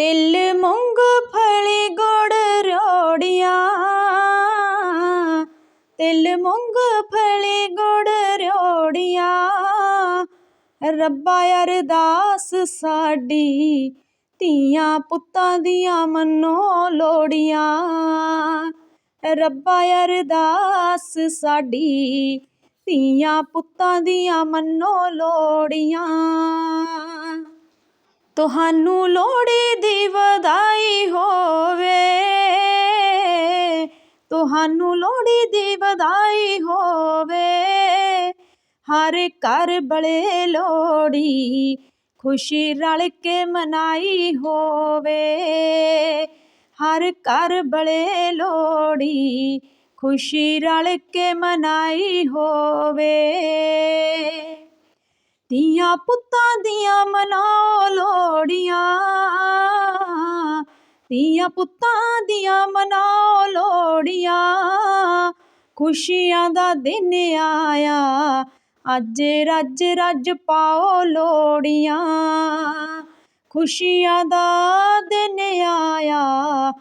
ਤਿਲ ਮੂੰਗਫਲੀ ਗੁੜ ਰੋੜੀਆਂ। ਤਿਲ ਮੂੰਗਫਲੀ ਗੁੜ ਰੋੜੀਆਂ। ਰੱਬਾ ਅਰਦਾਸ ਸਾਡੀ ਧੀਆਂ ਪੁੱਤਾਂ ਦੀਆਂ ਮੰਨੋ ਲੋੜੀਆਂ। ਰੱਬਾ ਅਰਦਾਸ ਸਾਡੀ ਧੀਆਂ ਪੁੱਤਾਂ ਦੀਆਂ ਮੰਨੋ ਲੋੜੀਆਂ। ਤੁਹਾਨੂੰ ਲੋਹੜੀ ਦੀ ਵਧਾਈ ਹੋਵੇ। ਤੁਹਾਨੂੰ ਲੋਹੜੀ ਦੀ ਵਧਾਈ ਹੋਵੇ। ਹਰ ਘਰ ਬਲੇ ਲੋਹੜੀ ਖੁਸ਼ੀ ਰਲ ਕੇ ਮਨਾਈ ਹੋਵੇ। ਹਰ ਘਰ ਬਲੇ ਲੋਹੜੀ ਖੁਸ਼ੀ ਰਲ ਕੇ ਮਨਾਈ ਹੋਵੇ। ਧੀਆਂ ਪੁੱਤਾਂ ਦੀਆਂ ਮਨਾਓ ਲੋੜੀਆਂ। ਧੀਆਂ ਪੁੱਤਾਂ ਦੀਆਂ ਮਨਾਓ ਲੋੜੀਆਂ। ਖੁਸ਼ੀਆਂ ਦਾ ਦਿਨ ਆਇਆ, ਅੱਜ ਰੱਜ ਰੱਜ ਪਾਓ ਲੋੜੀਆਂ। ਖੁਸ਼ੀਆਂ ਦਾ ਦਿਨ ਆਇਆ,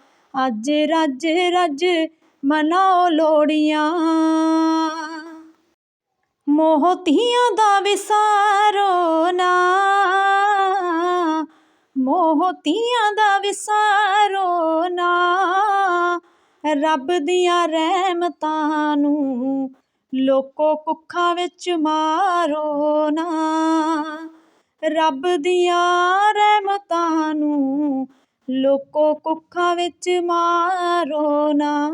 ਅੱਜ ਰੱਜ ਰੱਜ ਮਨਾਓ ਲੋੜੀਆਂ। ਮੋਹਤੀਆਂ ਦਾ ਵਿਸਾਰੋ ਨਾ। ਮੋਹਤੀਆਂ ਦਾ ਵਿਸਾਰੋ ਨਾ। ਰੱਬ ਦੀਆਂ ਰਹਿਮਤਾਂ ਨੂੰ ਲੋਕੋ ਕੁੱਖਾਂ ਵਿੱਚ ਮਾਰੋ ਨਾ। ਰੱਬ ਦੀਆਂ ਰਹਿਮਤਾਂ ਨੂੰ ਲੋਕੋ ਕੁੱਖਾਂ ਵਿੱਚ ਮਾਰੋ ਨਾ।